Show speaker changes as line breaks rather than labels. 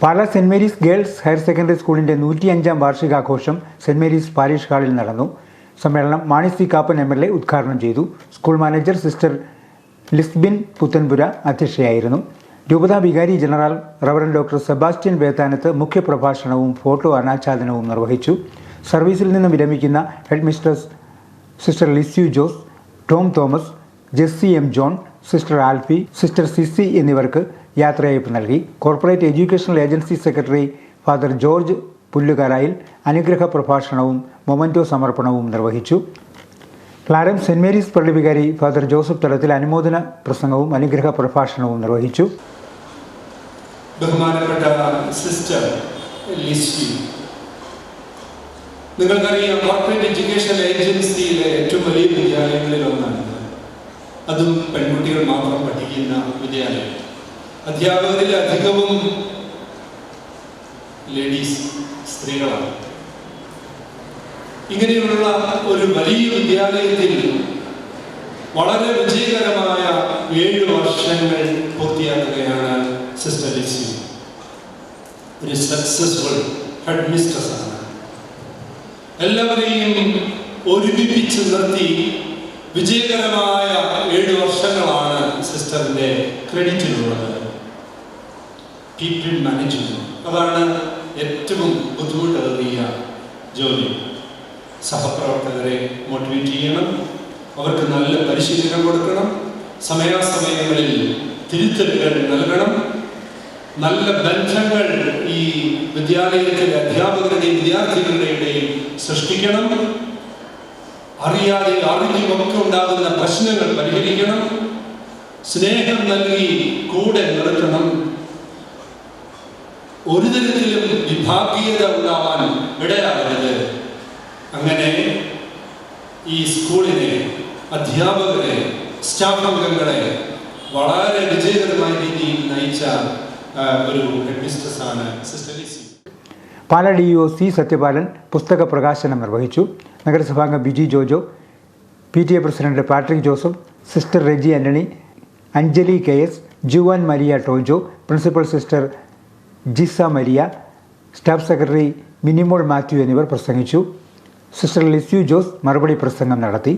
പാല സെന്റ് Mary's girls higher secondary സ്കൂളിന്റെ നൂറ്റിയഞ്ചാം വാർഷികാഘോഷം സെന്റ് മേരീസ് പാരിഷ് ഹാളിൽ നടന്നു. സമ്മേളനം Mani C Kappan M L A ഉദ്ഘാടനം ചെയ്തു. School manager sister Lisbin Puthenpura അധ്യക്ഷയായിരുന്നു. രൂപതാ വികാരി general reverend doctor Sebastian Vethanath മുഖ്യപ്രഭാഷണവും photo അനാച്ഛാദനവും നിർവഹിച്ചു. സർവീസിൽ നിന്ന് വിരമിക്കുന്ന head sister Lisieux Jose Tom Thomas Jessy M John sister Alphy sister Sisi എന്നിവർക്ക് യാത്രയയപ്പ് നൽകി. Corporate educational agency secretary father George Pullukarayil അനുഗ്രഹ പ്രഭാഷണവും മൊമന്റോ സമർപ്പണവും നിർവഹിച്ചു. ക്ലാരം സെന്റ് മേരീസ് പള്ളിവികാരി ഫാദർ ജോസഫ് തലത്തിൽ അനുമോദന പ്രസംഗവും അനുഗ്രഹ പ്രഭാഷണവും നിർവഹിച്ചു.
ബഹുമാനപ്പെട്ട സിസ്റ്റർ നിങ്ങൾക്കറിയാം കോർപ്പറേറ്റ് എഡ്യൂക്കേഷൻ ഏജൻസിയിലെ ഏറ്റവും വലിയ വിദ്യാലയങ്ങളിൽ ഒന്നാണ് അതും പെൺകുട്ടികൾ മാത്രം പഠിക്കുന്ന വിദ്യാലയം അധ്യാപകരിൽ അധികവും ലേഡീസ് സ്ത്രീകളാണ്. ഇങ്ങനെയുള്ള ഒരു വലിയ വിദ്യാലയത്തിൽ വളരെ വിജയകരമായ ഏഴ് വർഷങ്ങൾ പൂർത്തിയാക്കുകയാണ് സിസ്റ്റർ ലിസി ഒരു സക്സസ്ഫുൾ ഹെഡ് ആണ്. എല്ലാവരെയും ഒരുമിപ്പിച്ച് നിർത്തി വിജയകരമായ ഏഴ് വർഷങ്ങളാണ് സിസ്റ്ററിന്റെ ക്രെഡിറ്റിലുള്ളത് പീപ്പിൾ മാനേജ്മെന്റ് അതാണ് ഏറ്റവും ബുദ്ധിമുട്ടേറിയ ജോലി. സഹപ്രവർത്തകരെ മോട്ടിവേറ്റ് ചെയ്യണം. അവർക്ക് നല്ല പരിശീലനം കൊടുക്കണം. സമയാസമയങ്ങളിൽ തിരുത്തലുകൾ നൽകണം. നല്ല ബന്ധങ്ങൾ ഈ വിദ്യാലയത്തിലെ അധ്യാപകരുടെയും വിദ്യാർത്ഥികളുടെ ഇടയിൽ സൃഷ്ടിക്കണം. അറിയാതെ അറിഞ്ഞുമൊക്കെ ഉണ്ടാകുന്ന പ്രശ്നങ്ങൾ പരിഹരിക്കണം. സ്നേഹം നൽകി കൂടെ നിർത്തണം. ഒരു തരത്തിലും വിഭാഗീയത ഉണ്ടാവാൻ ഇടയാകരുത്. അങ്ങനെ ഈ സ്കൂളിനെ അധ്യാപകരെ സ്റ്റാഫ് അംഗങ്ങളെ വളരെ വിജയകരമായ രീതിയിൽ നയിച്ച ഒരു ഹെഡ്മിസ്ട്രസ് ആണ് sister Lissy.
Pala D O C Sathyapalan പുസ്തക പ്രകാശനം നിർവഹിച്ചു. നഗരസഭാംഗം Biji Jojo P T A president Patrick Joseph sister Reji Antony Anjali K S Juan Maria Tojo principal sister Jisa Maria staff secretary Minimol Mathew എന്നിവർ പ്രസംഗിച്ചു. Sister Lisieux Jose മറുപടി പ്രസംഗം നടത്തി.